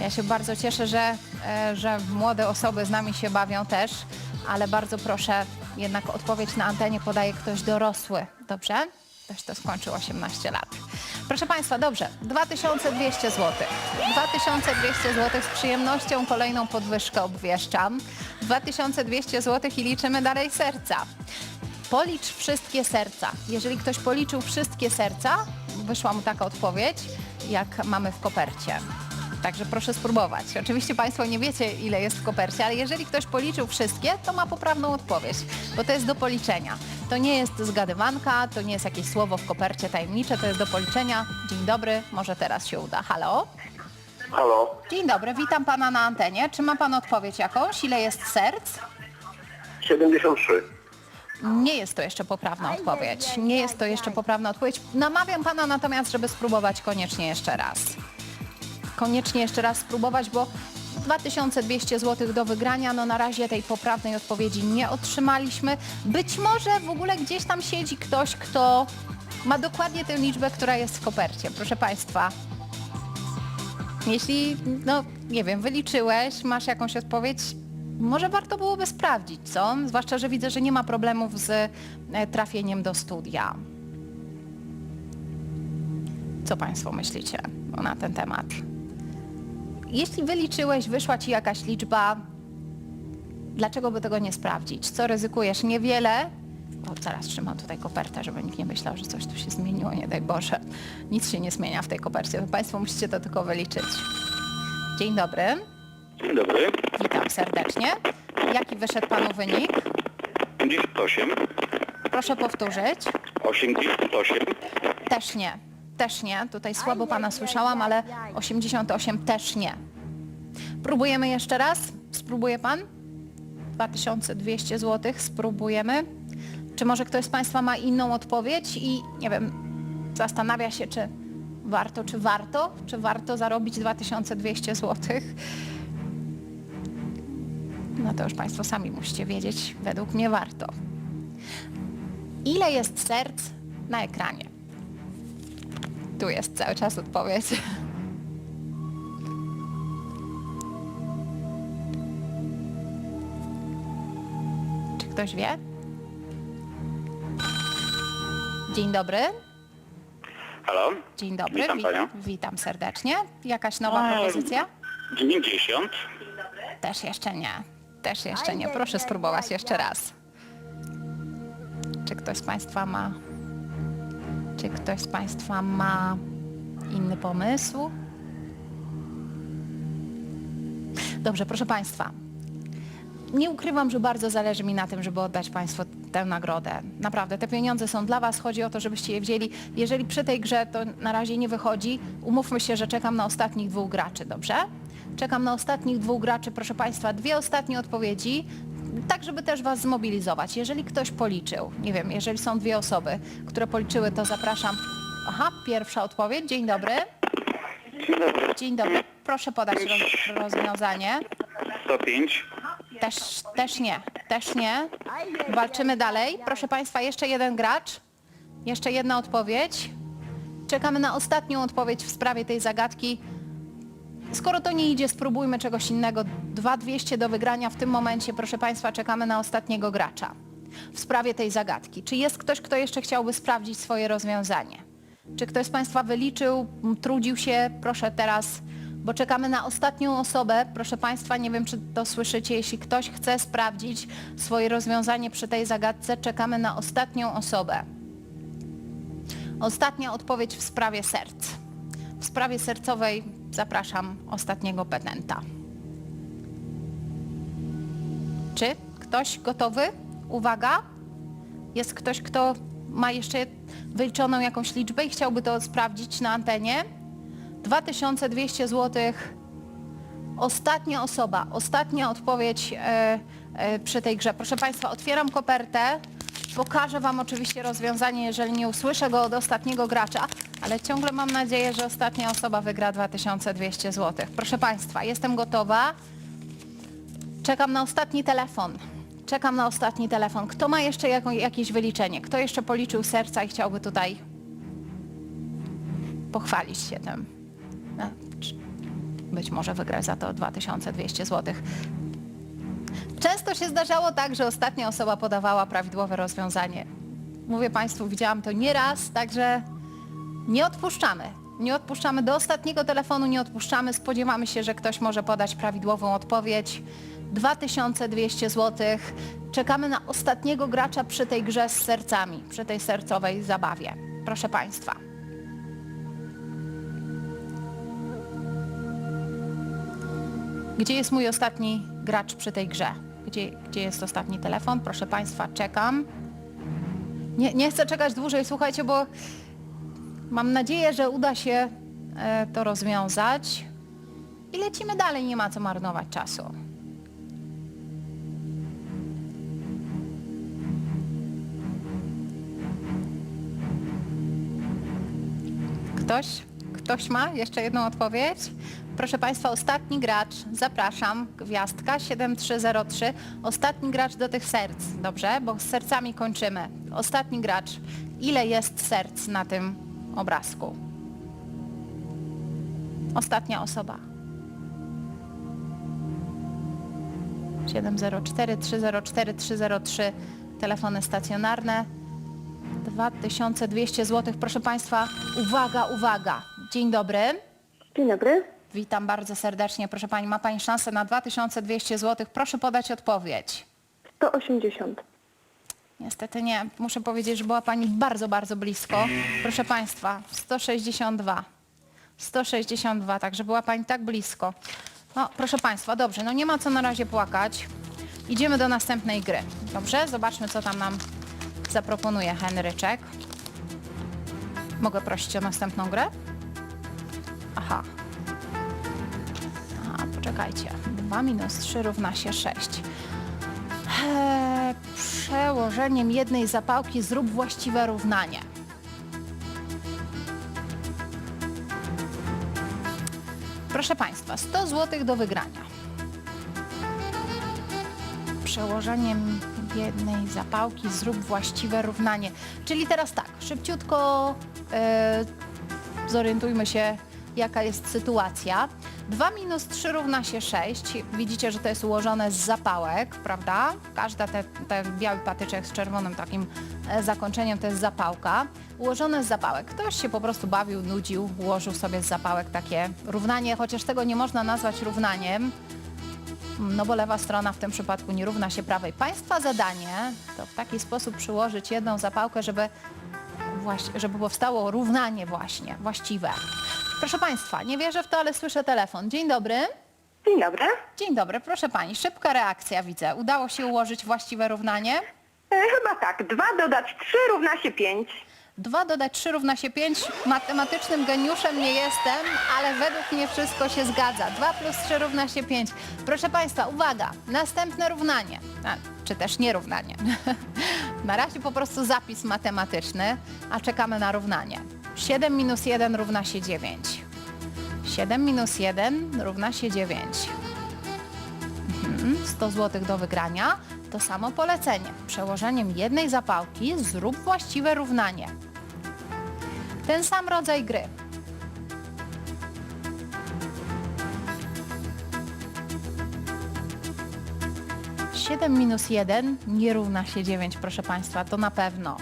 Ja się bardzo cieszę, że, e, że młode osoby z nami się bawią też, ale bardzo proszę, jednak odpowiedź na antenie podaje ktoś dorosły, dobrze? Ktoś, kto skończył 18 lat. Proszę Państwa, dobrze, 2200 zł. 2200 zł z przyjemnością kolejną podwyżkę obwieszczam. 2200 zł i liczymy dalej serca. Policz wszystkie serca. Jeżeli ktoś policzył wszystkie serca, wyszła mu taka odpowiedź, jak mamy w kopercie. Także proszę spróbować. Oczywiście Państwo nie wiecie, ile jest w kopercie, ale jeżeli ktoś policzył wszystkie, to ma poprawną odpowiedź, bo to jest do policzenia. To nie jest zgadywanka, to nie jest jakieś słowo w kopercie tajemnicze, to jest do policzenia. Dzień dobry, może teraz się uda. Halo? Halo, Dzień dobry, witam Pana na antenie. Czy ma Pan odpowiedź jakąś? Ile jest serc? 73. Nie jest to jeszcze poprawna odpowiedź. Nie jest to jeszcze poprawna odpowiedź. Namawiam pana natomiast, żeby spróbować koniecznie jeszcze raz. Koniecznie jeszcze raz spróbować, bo 2200 zł do wygrania, no na razie tej poprawnej odpowiedzi nie otrzymaliśmy. Być może w ogóle gdzieś tam siedzi ktoś, kto ma dokładnie tę liczbę, która jest w kopercie. Proszę państwa, jeśli, no nie wiem, wyliczyłeś, masz jakąś odpowiedź, może warto byłoby sprawdzić, co? Zwłaszcza, że widzę, że nie ma problemów z e, trafieniem do studia. Co Państwo myślicie na ten temat? Jeśli wyliczyłeś, wyszła Ci jakaś liczba, dlaczego by tego nie sprawdzić? Co ryzykujesz? Niewiele. O, zaraz trzymam tutaj kopertę, żeby nikt nie myślał, że coś tu się zmieniło, nie daj Boże. Nic się nie zmienia w tej kopercie, to Państwo musicie to tylko wyliczyć. Dzień dobry, Dzień dobry. witam serdecznie. Jaki wyszedł Panu wynik? 58. Proszę powtórzyć. 88. Też nie, też nie. Tutaj słabo Pana słyszałam, ale 88 też nie. Próbujemy jeszcze raz? Spróbuje Pan? 2200 zł, spróbujemy. Czy może ktoś z Państwa ma inną odpowiedź i nie wiem, zastanawia się, czy warto, czy warto, czy warto zarobić 2200 zł? No to już Państwo sami musicie wiedzieć, według mnie warto. Ile jest serc na ekranie? Tu jest cały czas odpowiedź. Czy ktoś wie? Dzień dobry. Halo? Dzień dobry. Witam panią. witam serdecznie. Jakaś nowa A, propozycja? 90. Też jeszcze nie. Też jeszcze nie. Proszę spróbować jeszcze raz. Czy ktoś z Państwa ma... Czy ktoś z Państwa ma inny pomysł? Dobrze, proszę Państwa. Nie ukrywam, że bardzo zależy mi na tym, żeby oddać Państwu tę nagrodę. Naprawdę, te pieniądze są dla Was. Chodzi o to, żebyście je wzięli. Jeżeli przy tej grze to na razie nie wychodzi, umówmy się, że czekam na ostatnich dwóch graczy, dobrze? Czekam na ostatnich dwóch graczy, proszę Państwa, dwie ostatnie odpowiedzi, tak żeby też Was zmobilizować. Jeżeli ktoś policzył, nie wiem, jeżeli są dwie osoby, które policzyły, to zapraszam. Aha, pierwsza odpowiedź. Dzień dobry. Dzień dobry. Dzień dobry. Proszę podać roz- rozwiązanie. 105. Też, też nie, też nie. Walczymy dalej. Proszę Państwa, jeszcze jeden gracz. Jeszcze jedna odpowiedź. Czekamy na ostatnią odpowiedź w sprawie tej zagadki. Skoro to nie idzie, spróbujmy czegoś innego. 2200 do wygrania w tym momencie. Proszę Państwa, czekamy na ostatniego gracza w sprawie tej zagadki. Czy jest ktoś, kto jeszcze chciałby sprawdzić swoje rozwiązanie? Czy ktoś z Państwa wyliczył, trudził się? Proszę teraz, bo czekamy na ostatnią osobę. Proszę Państwa, nie wiem, czy to słyszycie. Jeśli ktoś chce sprawdzić swoje rozwiązanie przy tej zagadce, czekamy na ostatnią osobę. Ostatnia odpowiedź w sprawie serc. W sprawie sercowej zapraszam ostatniego petenta. Czy ktoś gotowy? Uwaga. Jest ktoś, kto ma jeszcze wyliczoną jakąś liczbę i chciałby to sprawdzić na antenie? 2200 zł. Ostatnia osoba, ostatnia odpowiedź e, e, przy tej grze. Proszę Państwa, otwieram kopertę. Pokażę Wam oczywiście rozwiązanie, jeżeli nie usłyszę go od ostatniego gracza, ale ciągle mam nadzieję, że ostatnia osoba wygra 2200 zł. Proszę Państwa, jestem gotowa. Czekam na ostatni telefon. Czekam na ostatni telefon. Kto ma jeszcze jaką, jakieś wyliczenie? Kto jeszcze policzył serca i chciałby tutaj pochwalić się tym? No, być może wygrać za to 2200 zł. Często się zdarzało tak, że ostatnia osoba podawała prawidłowe rozwiązanie. Mówię Państwu, widziałam to nieraz, także nie odpuszczamy. Nie odpuszczamy do ostatniego telefonu, nie odpuszczamy. Spodziewamy się, że ktoś może podać prawidłową odpowiedź. 2200 zł. Czekamy na ostatniego gracza przy tej grze z sercami, przy tej sercowej zabawie. Proszę Państwa. Gdzie jest mój ostatni gracz przy tej grze? Gdzie, gdzie jest ostatni telefon? Proszę Państwa, czekam. Nie, nie chcę czekać dłużej, słuchajcie, bo mam nadzieję, że uda się e, to rozwiązać. I lecimy dalej, nie ma co marnować czasu. Ktoś? Ktoś ma jeszcze jedną odpowiedź? Proszę Państwa, ostatni gracz, zapraszam, gwiazdka 7303, ostatni gracz do tych serc, dobrze? Bo z sercami kończymy. Ostatni gracz, ile jest serc na tym obrazku? Ostatnia osoba. 704 304 303, telefony stacjonarne. 2200 zł. Proszę Państwa, uwaga, uwaga. Dzień dobry. Dzień dobry. Witam bardzo serdecznie. Proszę Pani, ma Pani szansę na 2200 zł. Proszę podać odpowiedź. 180. Niestety nie. Muszę powiedzieć, że była Pani bardzo, bardzo blisko. Proszę Państwa, 162. 162, także była Pani tak blisko. No, proszę Państwa, dobrze, no nie ma co na razie płakać. Idziemy do następnej gry. Dobrze? Zobaczmy, co tam nam zaproponuje Henryczek. Mogę prosić o następną grę? Aha. A, poczekajcie. 2 minus 3 równa się 6. Eee, przełożeniem jednej zapałki zrób właściwe równanie. Proszę Państwa, 100 zł do wygrania. Przełożeniem jednej zapałki zrób właściwe równanie. Czyli teraz tak, szybciutko e, zorientujmy się, jaka jest sytuacja. 2 minus 3 równa się 6. Widzicie, że to jest ułożone z zapałek, prawda? Każda te, ten biały patyczek z czerwonym takim e, zakończeniem to jest zapałka. Ułożone z zapałek. Ktoś się po prostu bawił, nudził, ułożył sobie z zapałek takie równanie, chociaż tego nie można nazwać równaniem. No bo lewa strona w tym przypadku nie równa się prawej. Państwa zadanie to w taki sposób przyłożyć jedną zapałkę, żeby, właśnie, żeby powstało równanie właśnie, właściwe. Proszę Państwa, nie wierzę w to, ale słyszę telefon. Dzień dobry. Dzień dobry. Dzień dobry, proszę Pani. Szybka reakcja widzę. Udało się ułożyć właściwe równanie? E, chyba tak. 2 dodać 3 równa się 5. 2 dodać 3 równa się 5. Matematycznym geniuszem nie jestem, ale według mnie wszystko się zgadza. 2 plus 3 równa się 5. Proszę Państwa, uwaga, następne równanie, a, czy też nierównanie. na razie po prostu zapis matematyczny, a czekamy na równanie. 7 minus 1 równa się 9. 7 minus 1 równa się 9. Mhm, 100 zł do wygrania. To samo polecenie. Przełożeniem jednej zapałki zrób właściwe równanie. Ten sam rodzaj gry. Siedem minus jeden nie równa się dziewięć, proszę Państwa, to na pewno.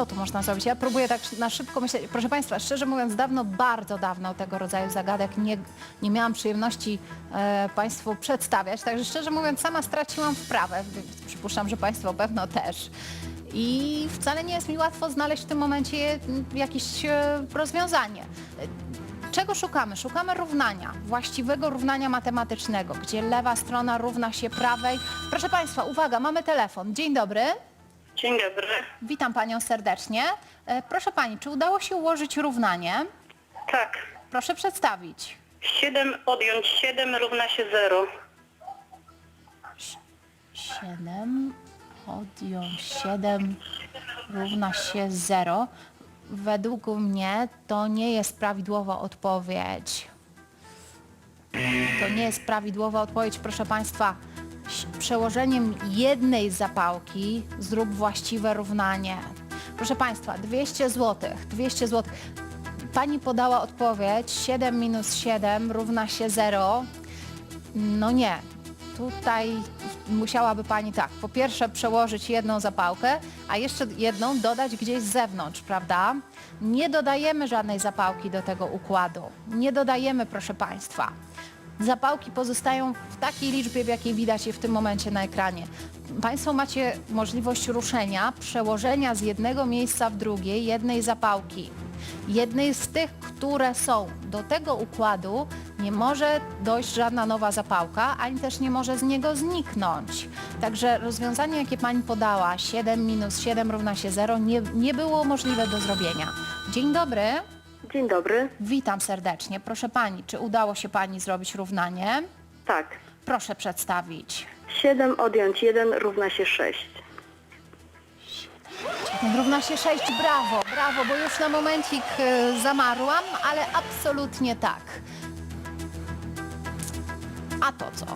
Co tu można zrobić? Ja próbuję tak na szybko myśleć. Proszę Państwa, szczerze mówiąc, dawno, bardzo dawno tego rodzaju zagadek nie, nie miałam przyjemności e, Państwu przedstawiać. Także szczerze mówiąc, sama straciłam wprawę. Przypuszczam, że Państwo pewno też. I wcale nie jest mi łatwo znaleźć w tym momencie jakieś e, rozwiązanie. Czego szukamy? Szukamy równania, właściwego równania matematycznego, gdzie lewa strona równa się prawej. Proszę Państwa, uwaga, mamy telefon. Dzień dobry. Dzień dobry. Witam Panią serdecznie. E, Proszę Pani, czy udało się ułożyć równanie? Tak. Proszę przedstawić. 7 odjąć 7 równa się 0. 7 odjąć 7 równa się 0. Według mnie to nie jest prawidłowa odpowiedź. To nie jest prawidłowa odpowiedź, proszę Państwa. Przełożeniem jednej zapałki zrób właściwe równanie. Proszę Państwa, 200 zł, 200 zł. Pani podała odpowiedź 7 minus 7 równa się 0. No nie. Tutaj musiałaby Pani tak, po pierwsze przełożyć jedną zapałkę, a jeszcze jedną dodać gdzieś z zewnątrz, prawda? Nie dodajemy żadnej zapałki do tego układu. Nie dodajemy, proszę Państwa. Zapałki pozostają w takiej liczbie, w jakiej widać je w tym momencie na ekranie. Państwo macie możliwość ruszenia, przełożenia z jednego miejsca w drugie jednej zapałki. Jednej z tych, które są. Do tego układu nie może dojść żadna nowa zapałka, ani też nie może z niego zniknąć. Także rozwiązanie, jakie Pani podała, 7 minus 7 równa się 0, nie, nie było możliwe do zrobienia. Dzień dobry. Dzień dobry. Witam serdecznie. Proszę Pani, czy udało się Pani zrobić równanie? Tak. Proszę przedstawić. 7 odjąć 1 równa się 6. Równa się 6. Brawo, brawo, bo już na momencik y, zamarłam, ale absolutnie tak. A to co?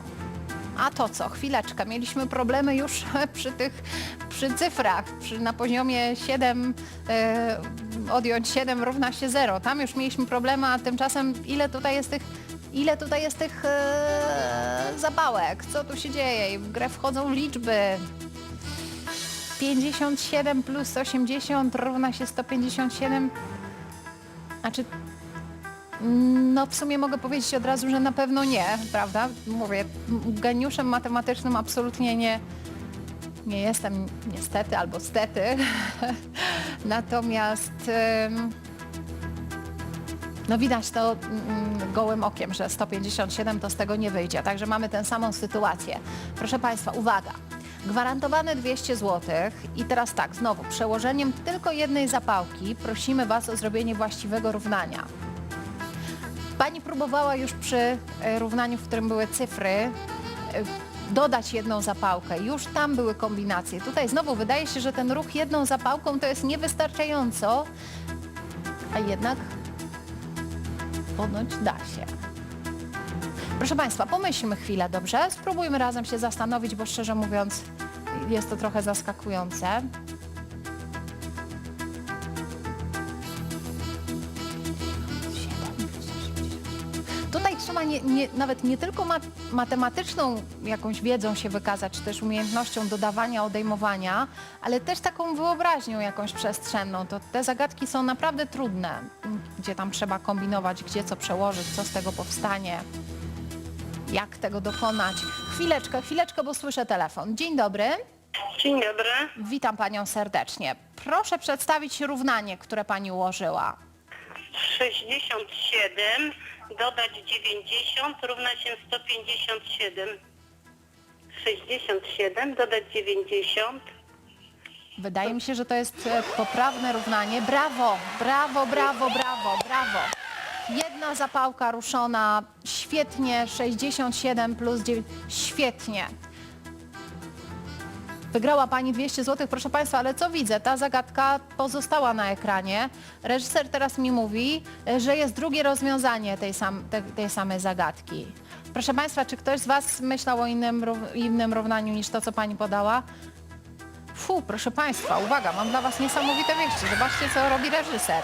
A to co? Chwileczkę. Mieliśmy problemy już przy tych, przy cyfrach, przy, na poziomie 7, y, odjąć 7 równa się 0. Tam już mieliśmy problemy, a tymczasem ile tutaj jest tych, ile tutaj jest tych y? Co tu się dzieje? I W grę wchodzą liczby. 57 plus 80 równa się 157. Znaczy, no w sumie mogę powiedzieć od razu, że na pewno nie, prawda? Mówię, geniuszem matematycznym absolutnie nie, nie jestem, niestety albo stety. Natomiast no widać to mm, gołym okiem, że 157 to z tego nie wyjdzie. Także mamy tę samą sytuację. Proszę Państwa, uwaga. Gwarantowane 200 zł i teraz tak, znowu przełożeniem tylko jednej zapałki prosimy Was o zrobienie właściwego równania. Pani próbowała już przy e, równaniu, w którym były cyfry, e, dodać jedną zapałkę. Już tam były kombinacje. Tutaj znowu wydaje się, że ten ruch jedną zapałką to jest niewystarczająco, a jednak ponoć da się. Proszę Państwa, pomyślmy chwilę, dobrze? Spróbujmy razem się zastanowić, bo szczerze mówiąc jest to trochę zaskakujące. Nie, nie, nawet nie tylko mat, matematyczną jakąś wiedzą się wykazać, czy też umiejętnością dodawania, odejmowania, ale też taką wyobraźnią jakąś przestrzenną. To te zagadki są naprawdę trudne, gdzie tam trzeba kombinować, gdzie co przełożyć, co z tego powstanie, jak tego dokonać. Chwileczkę, chwileczkę, bo słyszę telefon. Dzień dobry. Dzień dobry. Witam Panią serdecznie. Proszę przedstawić równanie, które Pani ułożyła. 67 dodać 90 równa się 157. 67 dodać 90. Wydaje mi się, że to jest e, poprawne równanie. Brawo, brawo, brawo, brawo, brawo. Jedna zapałka ruszona, świetnie, 67 plus 9, świetnie. Wygrała Pani 200 zł, proszę Państwa, ale co widzę? Ta zagadka pozostała na ekranie. Reżyser teraz mi mówi, że jest drugie rozwiązanie tej, sam, te, tej samej zagadki. Proszę Państwa, czy ktoś z Was myślał o innym, innym równaniu niż to, co Pani podała? Fu, proszę Państwa, uwaga, mam dla Was niesamowite wieści. Zobaczcie, co robi reżyser.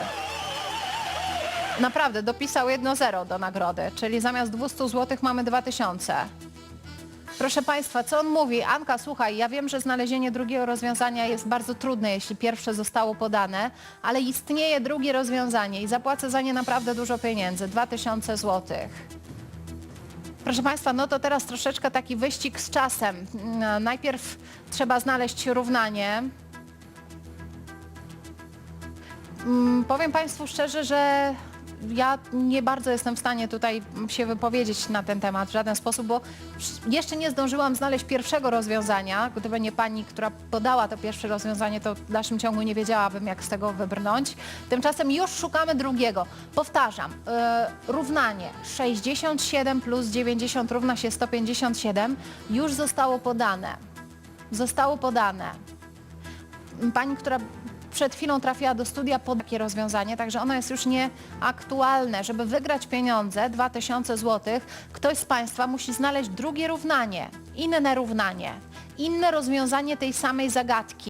Naprawdę, dopisał 1-0 do nagrody, czyli zamiast 200 zł mamy 2000. Proszę Państwa, co on mówi? Anka, słuchaj, ja wiem, że znalezienie drugiego rozwiązania jest bardzo trudne, jeśli pierwsze zostało podane, ale istnieje drugie rozwiązanie i zapłacę za nie naprawdę dużo pieniędzy, 2000 zł. Proszę Państwa, no to teraz troszeczkę taki wyścig z czasem. Mm, Najpierw trzeba znaleźć równanie. Mm, Powiem Państwu szczerze, że ja nie bardzo jestem w stanie tutaj się wypowiedzieć na ten temat w żaden sposób, bo jeszcze nie zdążyłam znaleźć pierwszego rozwiązania. Gdyby nie pani, która podała to pierwsze rozwiązanie, to w dalszym ciągu nie wiedziałabym, jak z tego wybrnąć. Tymczasem już szukamy drugiego. Powtarzam, e, równanie 67 plus 90 równa się 157 już zostało podane. Zostało podane pani, która przed chwilą trafiła do studia pod takie rozwiązanie, także ono jest już nieaktualne. Żeby wygrać pieniądze, 2000 zł, ktoś z Państwa musi znaleźć drugie równanie, inne równanie, inne rozwiązanie tej samej zagadki.